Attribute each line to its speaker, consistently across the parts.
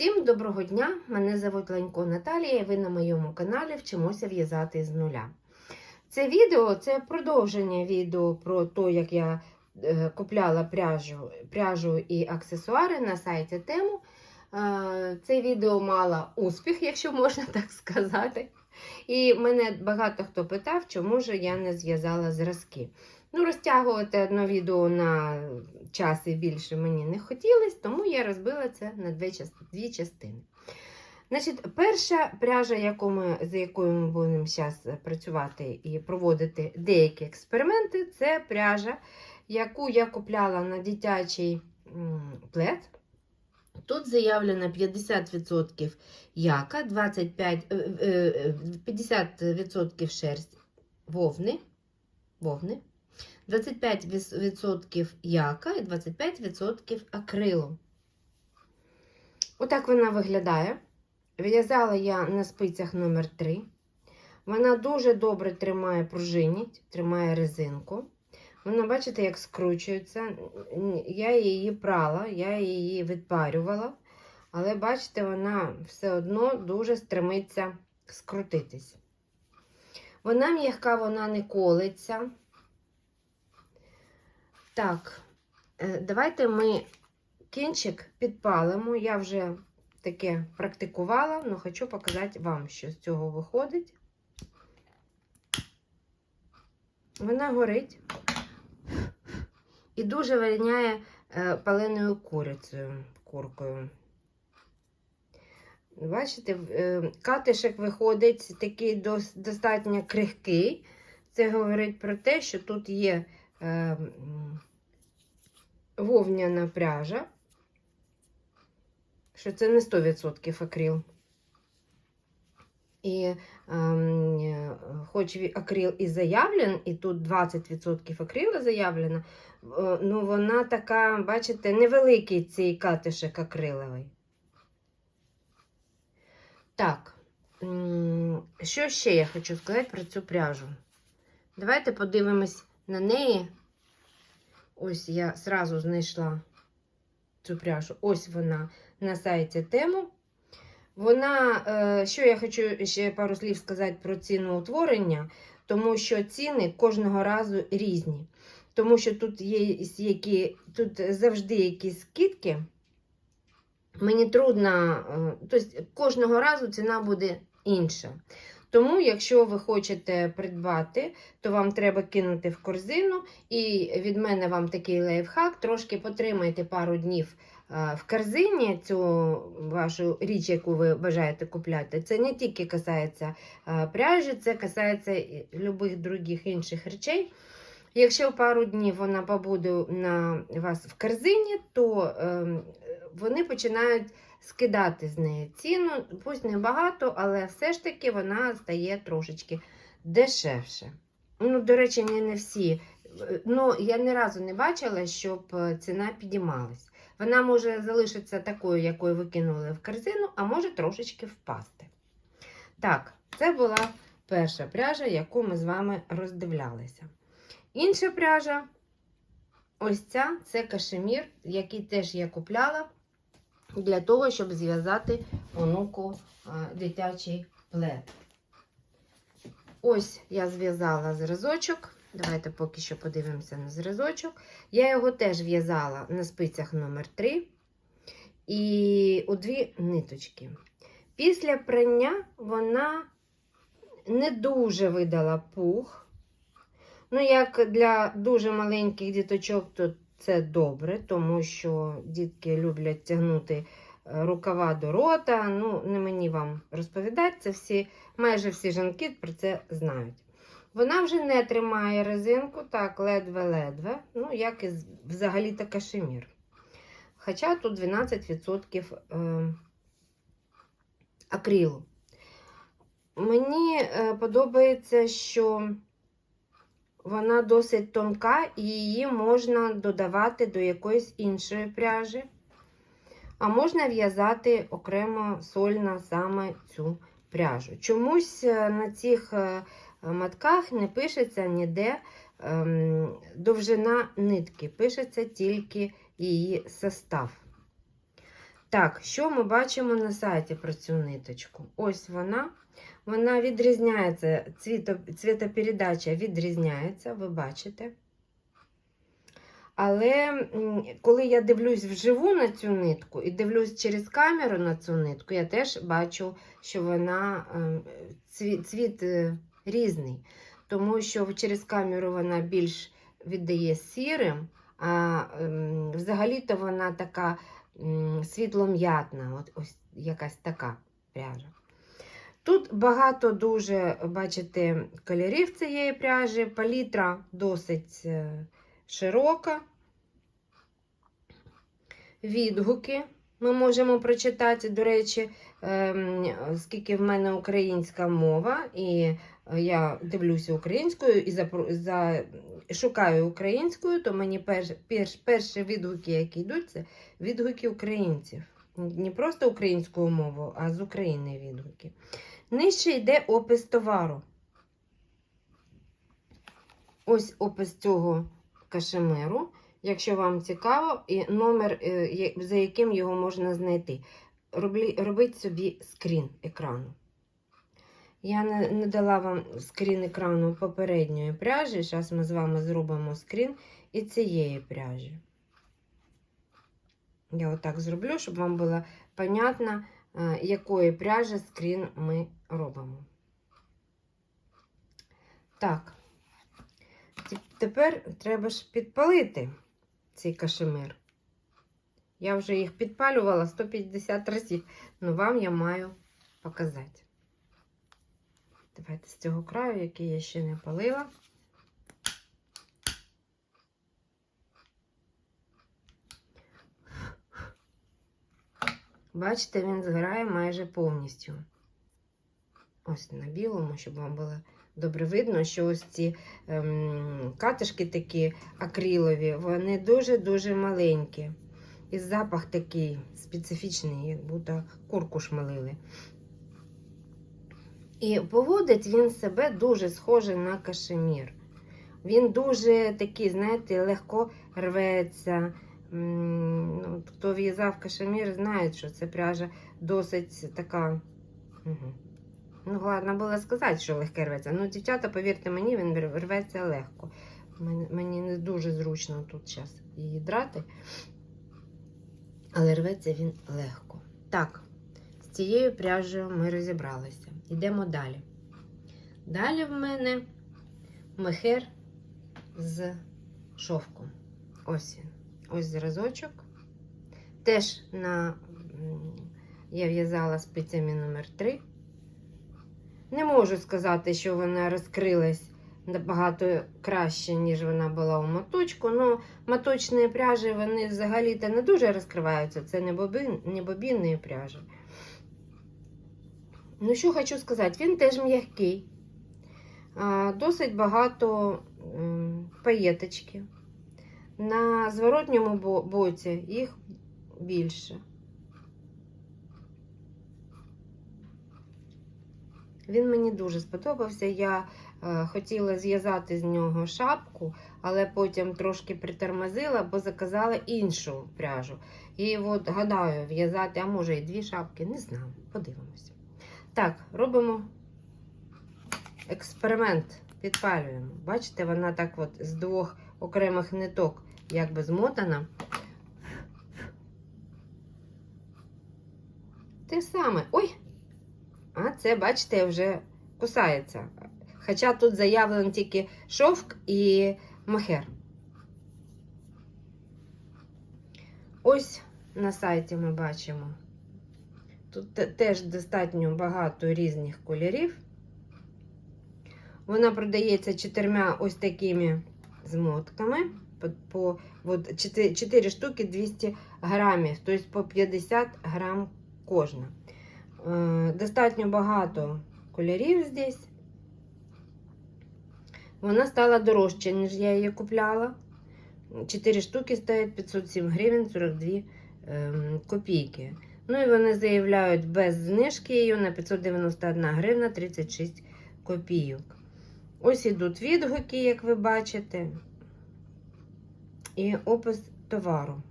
Speaker 1: Всім доброго дня! Мене звуть Ленько Наталія, і ви на моєму каналі вчимося в'язати з нуля. Це відео це продовження відео про те, як я е, купляла пряжу, пряжу і аксесуари на сайті Тему. Е, це відео мало успіх, якщо можна так сказати. І мене багато хто питав, чому ж я не зв'язала зразки. Ну, розтягувати одне відео на час і більше мені не хотілося, тому я розбила це на дві, частини. Значить, перша пряжа, яку ми, з якою ми будемо зараз працювати і проводити деякі експерименти, це пряжа, яку я купляла на дитячий плед. Тут заявлено 50% яка, 25, е, е, 50% шерсть вовни, вовни 25% яка і 25% акрилу. Отак вона виглядає. В'язала я на спицях номер 3 Вона дуже добре тримає пружиніть, тримає резинку. Вона, бачите, як скручується. Я її прала, я її відпарювала, але, бачите, вона все одно дуже стремиться скрутитись. Вона м'яка, вона не колиться. Так, е, давайте ми кінчик підпалимо. Я вже таке практикувала, але хочу показати вам, що з цього виходить. Вона горить і дуже виняє е, паленою курицею, куркою. Бачите, е, катишек виходить такий достатньо крихкий. Це говорить про те, що тут є вовняна пряжа, що це не 100% акрил. І е, хоч акрил і заявлен, і тут 20% акрила заявлено, е, ну вона така, бачите, невеликий цей катишек акриловий. Так, що ще я хочу сказати про цю пряжу? Давайте подивимось на неї. Ось я зразу знайшла цю пряжу. Ось вона на сайті тему. Вона, е, що я хочу ще пару слів сказати про ціноутворення, тому що ціни кожного разу різні. Тому що тут є які, тут завжди якісь скидки. Мені трудно, тобто кожного разу ціна буде інша. Тому, якщо ви хочете придбати, то вам треба кинути в корзину. І від мене вам такий лайфхак. Трошки потримайте пару днів в корзині цю вашу річ, яку ви бажаєте купляти. Це не тільки касається пряжі, це касається любих других інших речей. Якщо пару днів вона побуде на вас в корзині, то ем, вони починають скидати з неї ціну, пусть не багато, але все ж таки вона стає трошечки дешевше. Ну, До речі, не, не всі. Ну, Я ні разу не бачила, щоб е, ціна підіймалась. Вона може залишитися такою, якою ви кинули в корзину, а може трошечки впасти. Так, це була перша пряжа, яку ми з вами роздивлялися. Інша пряжа, ось ця це кашемір, який теж я купляла для того, щоб зв'язати онуку дитячий плед. Ось я зв'язала зразочок. Давайте поки що подивимося на зразочок. Я його теж в'язала на спицях номер 3 і у дві ниточки. Після прання вона не дуже видала пух. Ну, як для дуже маленьких діточок, то це добре, тому що дітки люблять тягнути е, рукава до рота. Ну, не мені вам розповідати, це всі, майже всі жінки про це знають. Вона вже не тримає резинку, так, ледве-ледве, ну, як і взагалі та кашемір. Хоча тут 12% е, акрилу. Мені е, подобається, що вона досить тонка, і її можна додавати до якоїсь іншої пряжі. А можна в'язати окремо сольно саме цю пряжу. Чомусь е, на цих е, матках не пишеться ніде ем, довжина нитки, пишеться тільки її состав. Так, що ми бачимо на сайті про цю ниточку? Ось вона. Вона відрізняється, цвіто, цвітопередача відрізняється, ви бачите. Але коли я дивлюсь вживу на цю нитку і дивлюсь через камеру на цю нитку, я теж бачу, що вона ем, цвіт, цвіт е, різний. Тому що через камеру вона більш віддає сірим, а ем, взагалі-то вона така світлом'ятна, от ось якась така пряжа. Тут багато дуже, бачите, кольорів цієї пряжі, палітра досить е, широка. Відгуки ми можемо прочитати. До речі, ем, оскільки в мене українська мова, і я дивлюся українською і шукаю українською, то мені перш, перш, перші відгуки, які йдуть, це відгуки українців. Не просто українською мовою, а з України відгуки. Нижче йде опис товару. Ось опис цього кашемиру, якщо вам цікаво, і номер, е, за яким його можна знайти. Робіть собі скрін екрану. Я не дала вам скрін екрану попередньої пряжі. Зараз ми з вами зробимо скрін і цієї пряжі. Я отак зроблю, щоб вам було понятно, е, якої пряжі скрін ми робимо. Так. Тепер треба ж підпалити цей кашемир. Я вже їх підпалювала 150 разів, але вам я маю показати. Давайте з цього краю, який я ще не палила. Бачите, він згорає майже повністю. Ось на білому, щоб вам було добре видно, що ось ці ем, катишки такі акрилові, вони дуже-дуже маленькі. І запах такий специфічний, як будто курку шмалили. І поводить він себе дуже схоже на кашемір. Він дуже такий, знаєте, легко рветься. Ну, хто в'язав кашемір, знає, що це пряжа досить така. Ну, ладно було сказати, що легке рветься. Ну, дівчата, повірте мені, він рветься легко. Мені не дуже зручно тут зараз її драти. Але рветься він легко. Так, з цією пряжею ми розібралися. Йдемо далі. Далі в мене мехер з шовком. Ось він. Ось зразочок. Теж на, я в'язала спицями номер 3. Не можу сказати, що вона розкрилась набагато краще, ніж вона була у моточку. Ну, моточні пряжі вони взагалі-то не дуже розкриваються. Це не, бобін, не бобінні пряжі. Ну, що хочу сказати, він теж м'який. Досить багато паєточки. На зворотньому боці їх більше. Він мені дуже сподобався. Я е, хотіла зв'язати з нього шапку, але потім трошки притормозила, бо заказала іншу пряжу. І от гадаю, в'язати, а може і дві шапки, не знаю. Подивимося. Так, робимо експеримент, підпалюємо. Бачите, вона так от з двох окремих ниток якби змотана. Те саме. Ой! А це, бачите, вже кусається. Хоча тут заявлено тільки шовк і махер. Ось на сайті ми бачимо. Тут теж достатньо багато різних кольорів. Вона продається чотирма ось такими змотками. По, по от, 4, 4 штуки 200 грамів, тобто по 50 грам кожна. Е, Достатньо багато кольорів здесь. Вона стала дорожча, ніж я її купляла. 4 штуки стоять 507 гривень 42 ем, копійки. Ну і вони заявляють без знижки її на 591 гривна 36 копійок. Ось ідуть відгуки, як ви бачите, і опис товару.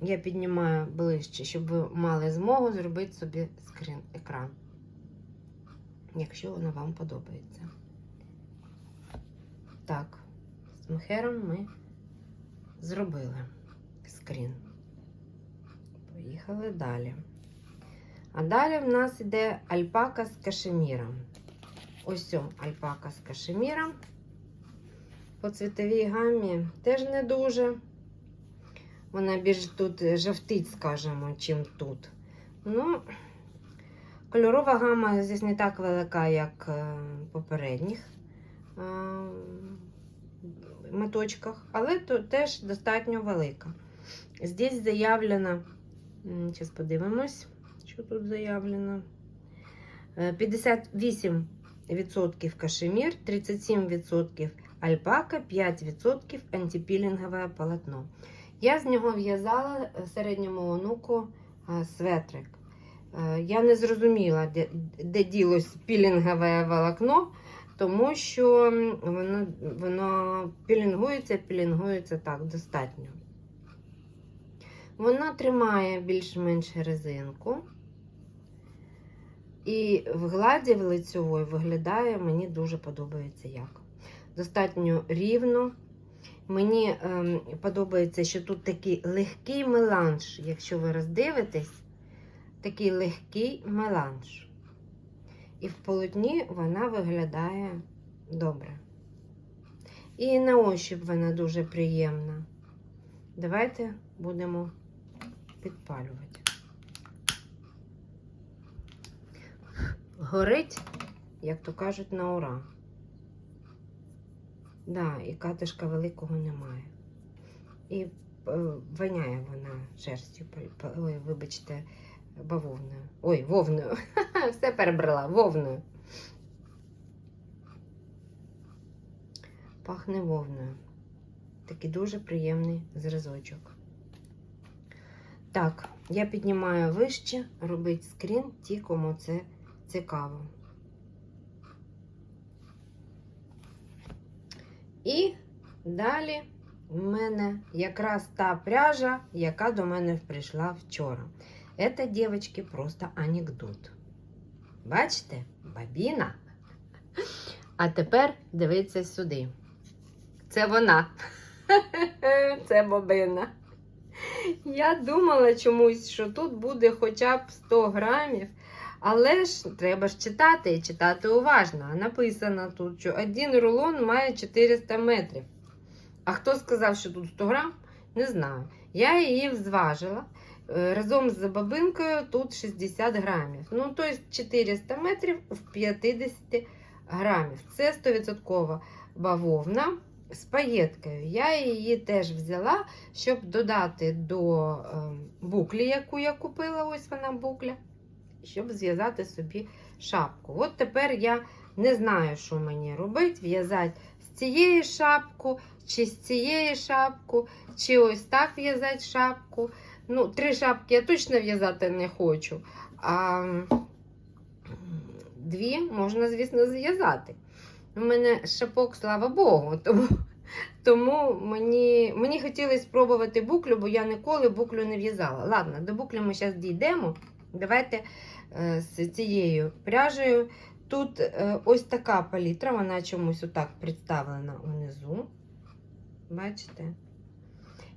Speaker 1: я піднімаю ближче, щоб ви мали змогу зробити собі скрін екран. Якщо воно вам подобається. Так, з мхером ми зробили скрін. Поїхали далі. А далі в нас йде альпака з кашеміром. Ось альпака з кашеміром. По цвітовій гамі теж не дуже. Вона більш тут жовтить, скажімо, чим тут. Ну, кольорова гама здесь не так велика, як е, попередніх е, моточках, але тут теж достатньо велика. Здесь заявлено, зараз подивимось, що тут заявлено. Е, 58% кашемір, 37% альпака, 5% антипілінгове полотно. Я з нього в'язала е, середньому онуку е, светрик. Е, Я не зрозуміла, де, де ділось пілінгове волокно, тому що воно, воно пілінгується, пілінгується так достатньо. Воно тримає більш-менш резинку. І в гладі в лицьової виглядає, мені дуже подобається як. Достатньо рівно. Мені ем, подобається, що тут такий легкий меланж. Якщо ви роздивитесь, такий легкий меланж. І в полотні вона виглядає добре. І на ощупь вона дуже приємна. Давайте будемо підпалювати. Горить, як то кажуть, на ура. Да, і катишка великого немає. І е, воняє вона шерстю, ой, вибачте, бавовною. Ой, вовною. Все перебрала, вовною. Пахне вовною. Такий дуже приємний зразочок. Так, я піднімаю вище, робить скрін, ті, кому це цікаво. І далі в мене якраз та пряжа, яка до мене прийшла вчора. Це, дівчатки, просто анекдот. Бачите? Бабіна. А тепер дивіться сюди. Це вона. Це бабина. Я думала чомусь, що тут буде хоча б 100 грамів. Але ж треба ж читати і читати уважно. Написано тут, що один рулон має 400 метрів. А хто сказав, що тут 100 грам? Не знаю. Я її зважила. Е, Разом з бабинкою тут 60 грамів. Ну, тобто 400 метрів в 50 грамів. Це 100% бавовна з паєткою. Я її теж взяла, щоб додати до е, буклі, яку я купила. Ось вона букля щоб зв'язати собі шапку. От тепер я не знаю, що мені робити. В'язати з цієї шапку, чи з цієї шапку, чи ось так в'язати шапку. Ну, три шапки я точно в'язати не хочу. А дві можна, звісно, зв'язати. У мене шапок, слава Богу, тому, тому мені, мені хотілося спробувати буклю, бо я ніколи буклю не в'язала. Ладно, до буклі ми зараз дійдемо. Давайте е, з цією пряжею. Тут е, ось така палітра, вона чомусь отак представлена унизу. Бачите?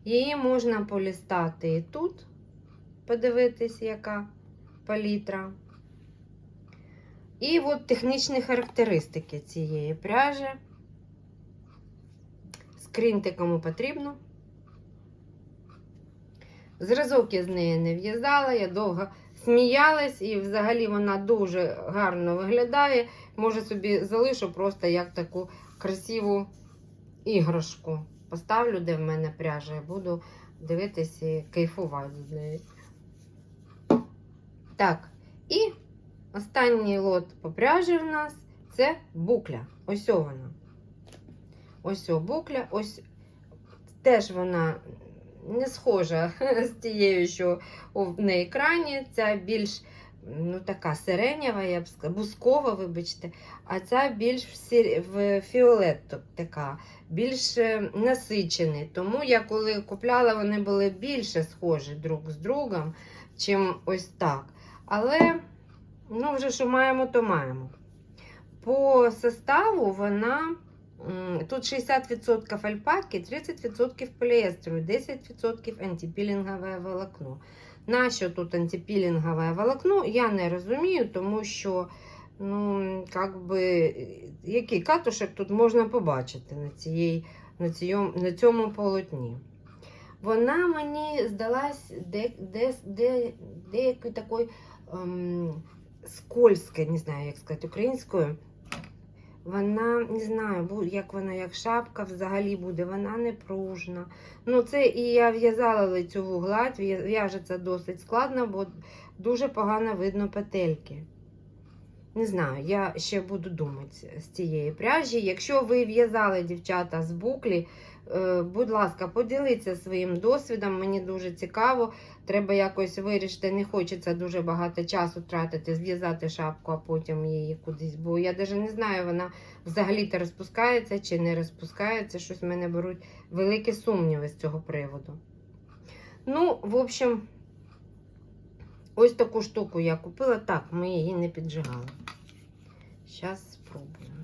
Speaker 1: Її можна полістати і тут, подивитись, яка палітра. І от технічні характеристики цієї пряжі. Скріньте кому потрібно. Зразок я з неї не в'язала, я довго сміялась, і взагалі вона дуже гарно виглядає. Може собі залишу просто як таку красиву іграшку. Поставлю, де в мене пряжа, і буду дивитись і кайфувати з нею. Так, і останній лот по пряжі в нас це букля. Ось вона. Ось о букля, ось теж вона не схожа з тією, що на екрані. Ця більш ну, така сиренєва, я б сказала, бускова, вибачте, а ця більш в, сір... фіолет така, більш е, насичений. Тому я коли купляла, вони були більше схожі друг з другом, чим ось так. Але, ну, вже що маємо, то маємо. По составу вона. Тут 60% альпаки, 30% поліестеру, 10% антипілінгове волокно. Нащо тут антипілінгове волокно, я не розумію, тому що ну, как би, який катушек тут можна побачити на, цієї, на, цьому, на цьому полотні. Вона мені здалась де, де, де, деякою такою ем, скользкою, не знаю, як сказати українською. Вона не знаю, як вона, як шапка взагалі буде, вона не пружна. Ну, це і я в'язала лицьову гладь, в'яжеться досить складно, бо дуже погано видно петельки. Не знаю, я ще буду думати з цієї пряжі. Якщо ви в'язали дівчата з буклі, будь ласка, поділіться своїм досвідом. Мені дуже цікаво. Треба якось вирішити. Не хочеться дуже багато часу тратити, зв'язати шапку, а потім її кудись. Бо я навіть не знаю, вона взагалі-то розпускається чи не розпускається. Щось в мене беруть великі сумніви з цього приводу. Ну, в общем, ось таку штуку я купила. Так, ми її не піджигали. Зараз спробуємо.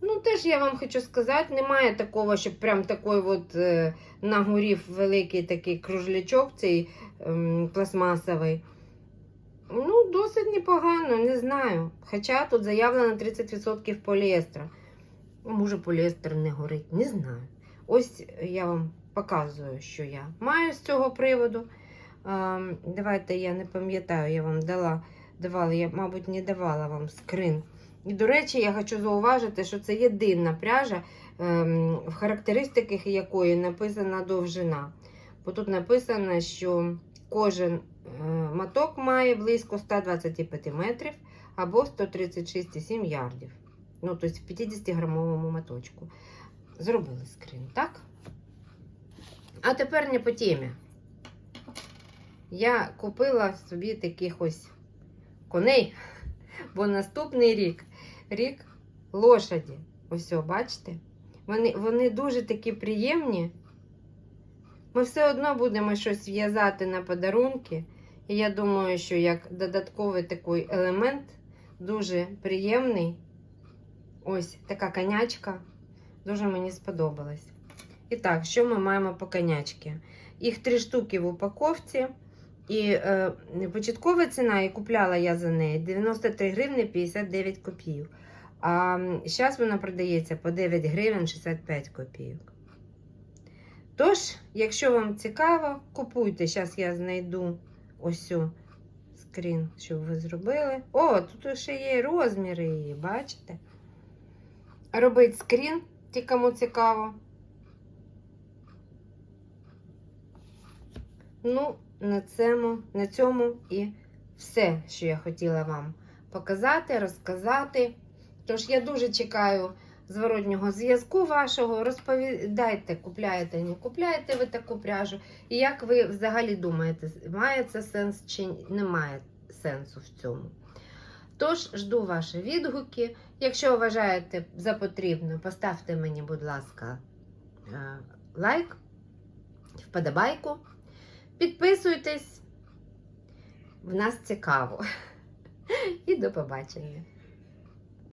Speaker 1: Ну, теж я вам хочу сказати, немає такого, щоб прям такий от е, нагорів великий такий кружлячок, цей ем, пластмасовий. Ну, досить непогано, не знаю. Хоча тут заявлено 30% поліестера. Може, поліестер не горить, не знаю. Ось я вам показую, що я маю з цього приводу. Ем, давайте я не пам'ятаю, я вам дала, давала, я, мабуть, не давала вам скрин. І, до речі, я хочу зауважити, що це єдина пряжа, ем, в характеристиках якої написана довжина. Бо тут написано, що кожен е, моток має близько 125 метрів або 136,7 ярдів. Ну, тобто в 50-грамовому моточку. Зробили скрин, так? А тепер не по темі. Я купила собі таких ось коней, бо наступний рік рік лошаді. Ось, бачите? Вони, вони дуже такі приємні. Ми все одно будемо щось в'язати на подарунки. І я думаю, що як додатковий такий елемент дуже приємний. Ось така конячка. Дуже мені сподобалась. І так, що ми маємо по конячки? Їх три штуки в упаковці. І е, початкова ціна, і купляла я за неї 93 гривни 59 копійок. А зараз вона продається по 9 гривень 65 копійок. Тож, якщо вам цікаво, купуйте. Зараз я знайду ось цю скрін, щоб ви зробили. О, тут ще є розміри її, бачите? Робить скрін, ті, кому цікаво. Ну, на цьому, на цьому і все, що я хотіла вам показати, розказати. Тож я дуже чекаю зворотнього зв'язку вашого. Розповідайте, купляєте, не купляєте ви таку пряжу. І як ви взагалі думаєте, має це сенс чи немає сенсу в цьому? Тож, жду ваші відгуки. Якщо вважаєте за потрібне, поставте мені, будь ласка, е, лайк, вподобайку. Підписуйтесь, в нас цікаво. І до побачення.